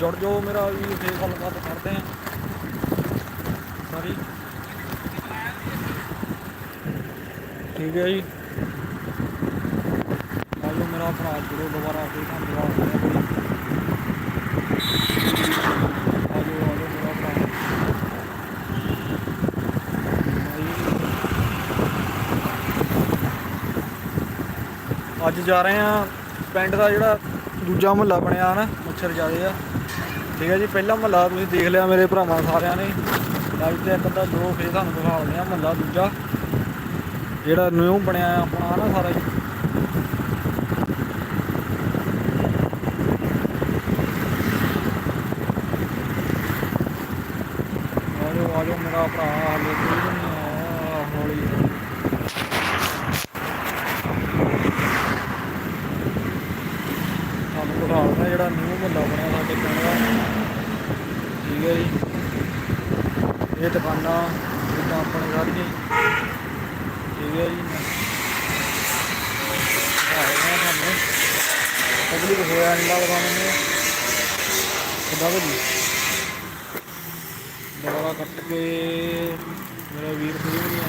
ਜੁੜ ਜਾਓ ਮੇਰਾ ਵੀ ਫੇਰ ਗੱਲਬਾਤ ਕਰਦੇ ਆ। ਸਾਰੀ ਠੀਕ ਹੈ ਜੀ। ਆਜੋ ਮੇਰਾ ਭਰਾ ਜੁੜੋ ਦੁਬਾਰਾ, ਫੇਰ ਧੰਨਵਾਦ ਆਜੋ ਆਜੋ ਮੇਰਾ ਭਰਾ। ਅੱਜ ਜਾ ਰਹੇ ਆ ਪਿੰਡ ਦਾ ਜਿਹੜਾ ਦੂਜਾ ਮਹੱਲਾ ਬਣਿਆ ਨਾ, ਮੱਛਰ ਜਾਦੇ ਆ। ਠੀਕ ਹੈ ਜੀ, ਪਹਿਲਾ ਮਹੱਲਾ ਤੁਸੀਂ ਦੇਖ ਲਿਆ ਮੇਰੇ ਭਰਾਵਾਂ ਸਾਰਿਆਂ ਨੇ। ਅੱਜ ਤੇ ਇੱਕ ਅੱਧਾ ਦੋ ਫੇਰ ਤੁਹਾਨੂੰ ਦਿਖਾ ਦਿੰਦੇ ਆ ਮਹੱਲਾ ਦੂਜਾ। ਜਿਹੜਾ ਨਿਊ ਬਣਿਆ ਆ ਆਪਣਾ ਨਾ ਸਾਰਾ ਜੀ। ਆਜੋ ਆਜੋ ਮੇਰਾ ਭਰਾ ਹਾਲੇ ਕੋਈ ਨਹੀਂ ਆਇਆ ਹੌਲੀ ਹੌਲੀ ਤੁਹਾਨੂੰ ਦਿਖਾ ਜਿਹੜਾ ਨਿਊ ਮਹੱਲਾ ਬਣਿਆ ਸਾਡੇ ਪਿੰਡ ਦਾ। ਠੀਕ ਹੈ ਜੀ। ਇਹ ਦੁਕਾਨਾਂ ਜਿੱਦਾਂ ਆਪਣੇ ਸਾਰੀਆਂ ਹੀ। ਠੀਕ ਹੈ ਜੀ। ਦਿਖਾ ਰਿਹਾ ਤੁਹਾਨੂੰ ਪਬਲਿਕ ਹੋਇਆ ਨਹੀਂ ਲੱਗਦਾ ਮੈਨੂੰ। ਕਿੱਦਾਂ ਭਾਜੀ? ਦੁਬਾਰਾ ਕੱਟ ਕੇ ਮੇਰਾ ਵੀਰ ਕੋਈ